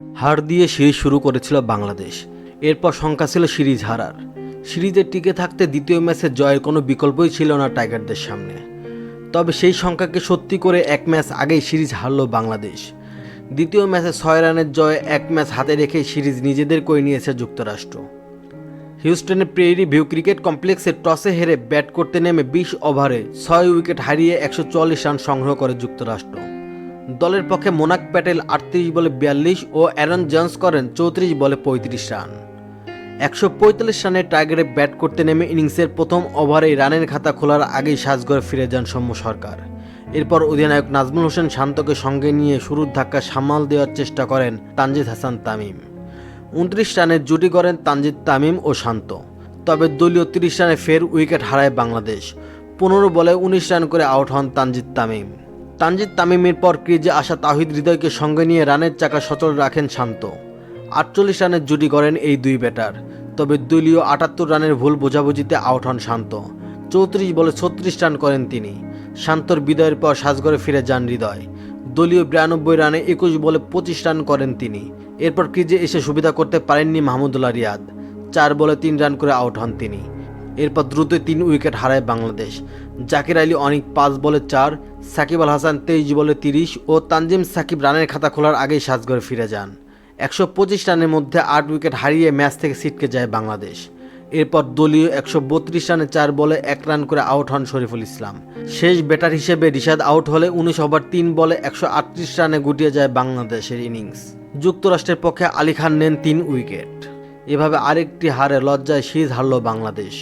হার দিয়ে সিরিজ শুরু করেছিল বাংলাদেশ। এরপর সংখ্যা ছিল সিরিজ হারার সিরিজে টিকে থাকতে দ্বিতীয় ম্যাচে জয়ের কোনো বিকল্পই ছিল না টাইগারদের সামনে। তবে সেই সংখ্যাকে সত্যি করে এক ম্যাচ আগেই সিরিজ হারল বাংলাদেশ। দ্বিতীয় ম্যাচে ছয় রানের জয়ে এক ম্যাচ হাতে রেখে সিরিজ নিজেদের করে নিয়েছে যুক্তরাষ্ট্র। হিউস্টনের প্রেরি ভিউ ক্রিকেট কমপ্লেক্সে টসে হেরে ব্যাট করতে নেমে বিশ ওভারে ছয় উইকেট হারিয়ে একশো চুয়াল্লিশ রান সংগ্রহ করে যুক্তরাষ্ট্র। দলের পক্ষে মোনাক প্যাটেল আটত্রিশ বলে বিয়াল্লিশ ও অ্যারন জন্স করেন চৌত্রিশ বলে পঁয়ত্রিশ রান। একশো পঁয়তাল্লিশ রানের টার্গেটে ব্যাট করতে নেমে ইনিংসের প্রথম ওভারেই রানের খাতা খোলার আগেই সাজগড়ে ফিরে যান সৌম্য সরকার। এরপর অধিনায়ক নাজমুল হোসেন শান্তকে সঙ্গে নিয়ে শুরুর ধাক্কা সামাল দেওয়ার চেষ্টা করেন তানজিদ হাসান তামিম। উনত্রিশ রানের জুটি করেন তানজিদ তামিম ও শান্ত। তবে দলীয় তিরিশ রানে ফের উইকেট হারায় বাংলাদেশ। পনেরো বলে উনিশ রান করে আউট হন তানজিদ তামিম। তানজিদ তামিমের পর ক্রিজে আসা তাহিদ হৃদয়কে সঙ্গে নিয়ে রানের চাকা সচল রাখেন শান্ত। আটচল্লিশ রানের জুটি করেন এই দুই ব্যাটার। তবে দলীয় আটাত্তর রানের ভুল বোঝাবুঝিতে আউট হন শান্ত। চৌত্রিশ বলে ছত্রিশ রান করেন তিনি। শান্তর বিদায়ের পর সাজগড়ে ফিরে যান হৃদয়। দলীয় বিরানব্বই রানে একুশ বলে পঁচিশ রান করেন তিনি। এরপর ক্রিজে এসে সুবিধা করতে পারেননি মাহমুদুল্লাহ রিয়াদ। চার বলে তিন রান করে আউট হন তিনি। এরপর দ্রুত তিন উইকেট হারায় বাংলাদেশ। জাকির আলী অনেক পাঁচ বলে চার, সাকিব আল হাসান তেইশ বলে তিরিশ ও তানজিম সাকিব রানের খাতা খোলার আগেই সাজগড়ে ফিরে যান। একশো পঁচিশ রানের মধ্যে আট উইকেট হারিয়ে ম্যাচ থেকে ছিটকে যায় বাংলাদেশ। এরপর দলীয় একশো বত্রিশ রানে চার বলে এক রান করে আউট হন শরীফুল ইসলাম। শেষ ব্যাটার হিসেবে রিশাদ আউট হলে উনিশ ওভার তিন বলে একশো আটত্রিশ রানে গুটিয়ে যায় বাংলাদেশের ইনিংস। যুক্তরাষ্ট্রের পক্ষে আলী খান নেন তিন উইকেট। এভাবে আরেকটি হারে লজ্জায় সিরিজ হারল বাংলাদেশ।